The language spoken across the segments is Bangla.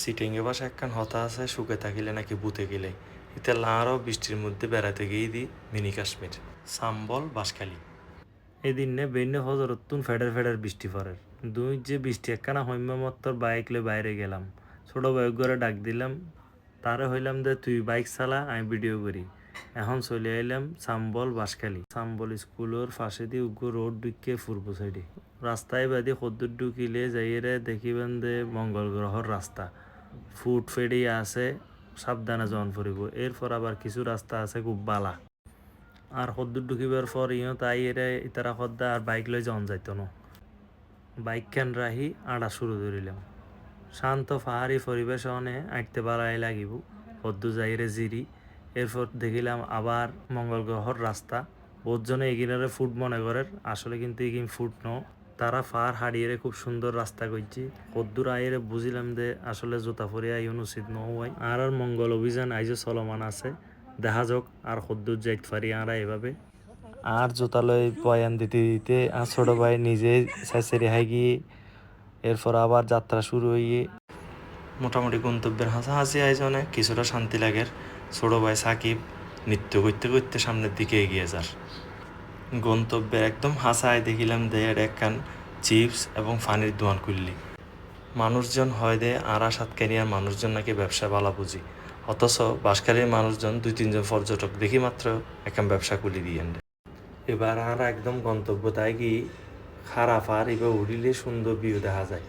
চিটেঙ্গে বাসা একখান হতা আছে শুকে থাকিলে নাকি বুতে গেলে। ইতে লাঁড়ও বৃষ্টির মধ্যে বেড়াতে গিয়ে দিই মিনি কাশ্মীর, সাম্বল বাসখালী এদিন নে বেন্য হজরতুন ফেডার ফেডার বৃষ্টি পড়ে। দুই যে বৃষ্টি একখানা হৈম্যমত্তর বাইক লয়ে বাইরে গেলাম। ছোট বাইক ঘরে ডাক দিলাম, তারে হইলাম যে তুই বাইক চালা, আমি ভিডিও করি। এখন চলে আইলাম সাম্বল বাসখালী সাম্বল স্কুলের পাশে দিয়ে উগ্র রোড ঢুকিয়ে পূর্ব সাইডে রাস্তায় বাদি সদ্দুর ঢুকিলে যাইরে দেখিবেন যে মঙ্গল গ্রহর রাস্তা ফুট ফেডিয়ে আছে সাবধানে জন ফুরিব এরপর আবার কিছু রাস্তা আছে খুব বালা। আর সদ্দুর ঢুকিবার পর ইও তাই এরে ইতারা সদ্দা আর বাইক লই জন যাইত ন। বাইক কেন রাহি আড়া শুরু করিলাম শান্ত পাহাড়ি পরিবেশ অনে আঁটতে বাড়াই লাগিব। সদ্দু যাইরে জিরি এরপর দেখিলাম আবার মঙ্গল গ্রহর রাস্তা বহুতজনে এগিনারে ফুট মনে করেন। আসলে কিন্তু এগিন ফুট ন তারা ফার হারিয়ে খুব সুন্দর রাস্তা করছি কদ্দুর আইরে বুঝিলাম যে আসলে জোতা পরে আইন উচিত নয় আর আর মঙ্গল অভিযান আইজো চলমান আছে। দেখা যাক আর কদ্দুর যাইতে পারি আমরা এভাবে। আর জোতালয় বয়ান দিতে দিতে আর ছোট ভাই নিজে সাইসেরি হাই গিয়ে। এরপর আবার যাত্রা শুরু হইয়ে মোটামুটি গন্তব্যের হাসাহাসি আয়োজনে কিছুটা শান্তি লাগের। ছোট ভাই সাকিব নৃত্য করতে করতে সামনের দিকে এগিয়ে যার। গন্তব্যে একদম হাসায় দেখিলাম দেয়ের একখান চিপস এবং ফানির দোয়ান খুললি মানুষজন হয় দে আরা সাতকানিয়ার মানুষজন নাকি ব্যবসা বালা বুঝি। অথচ বাঁশখালীর মানুষজন দুই তিনজন পর্যটক দেখি মাত্র একখান ব্যবসা খুলি দিয়ে এবার আর একদম গন্তব্য তাই কি? খারা ফার এবার উড়িলে সুন্দর ভিউ দেখা যায়।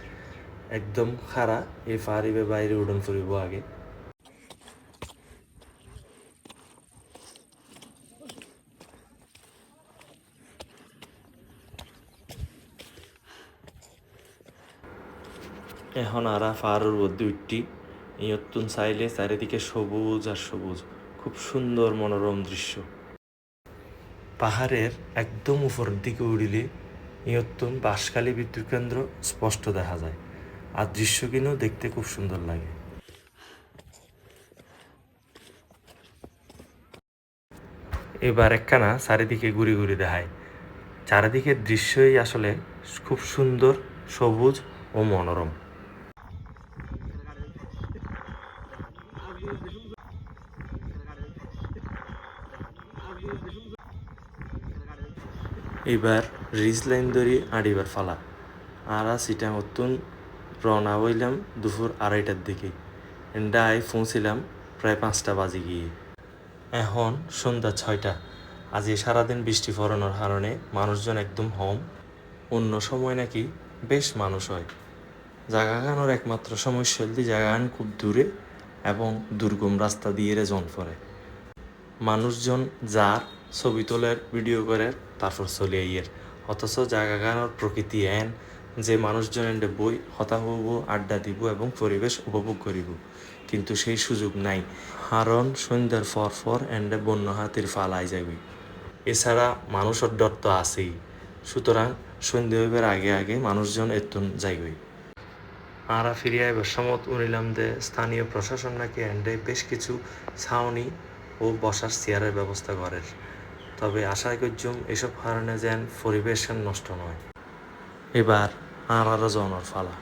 একদম খারা এই ফার এবার বাইরে উড়ন ফুরিব আগে। এখন আরা ফারুর মধ্যে উঠটি, ইয়ত্তুন চাইলে চারিদিকে সবুজ আর সবুজ, খুব সুন্দর মনোরম দৃশ্য। পাহাড়ের একদম উপরের দিকে উড়িলে ইয়ত্তুন বাঁশখালী বিদ্যুৎ কেন্দ্র স্পষ্ট দেখা যায়। আর দৃশ্য কিনেও দেখতে খুব সুন্দর লাগে। এবার একখানা চারিদিকে ঘুরে ঘুরে দেখায়। চারিদিকের দৃশ্যই আসলে খুব সুন্দর, সবুজ ও মনোরম। এবার রিজ লাইন ধরি আড়িবার ফালা। আর সিটা মতন রওনা হইলাম দুপুর আড়াইটার দিকে। এন্ডায় পৌঁছিলাম প্রায় পাঁচটা বাজে গিয়ে। এখন সন্ধ্যা ছয়টা। আজ সারাদিন বৃষ্টি পড়ানোর কারণে মানুষজন একদম হম অন্য সময় নাকি বেশ মানুষ হয়। জাগাগানোর একমাত্র সমস্যা হল জাগাগান খুব দূরে এবং দুর্গম রাস্তা দিয়ে জন পড়ে। মানুষজন যার ছবি তোলার ভিডিও করে তারপর চলে আইয়ের। অথচ জাগাগানোর প্রকৃতি এন যে মানুষজন এন্ডে বই হতা হব আড্ডা দিব এবং পরিবেশ উপভোগ করিব। কিন্তু সেই সুযোগ নাই। হারণ সন্ধ্যার ফর ফর এন্ডে বন্য হাতির ফালাই যাবে এছাড়া মানুষের ডর তো আছেই। সুতরাং সন্ধ্যে আগে আগে মানুষজন এতুন যাইবই আরা ফিরিয়া এবার সমত উনিলাম দে স্থানীয় প্রশাসন নাকি এন্ডে বেশ কিছু ছাউনি ও বসার চেয়ারের ব্যবস্থা করে তবে আশা করছুম এসব কারণে যেন পরিবেশ নষ্ট নয়। এবার আর আরও জনের ফালা।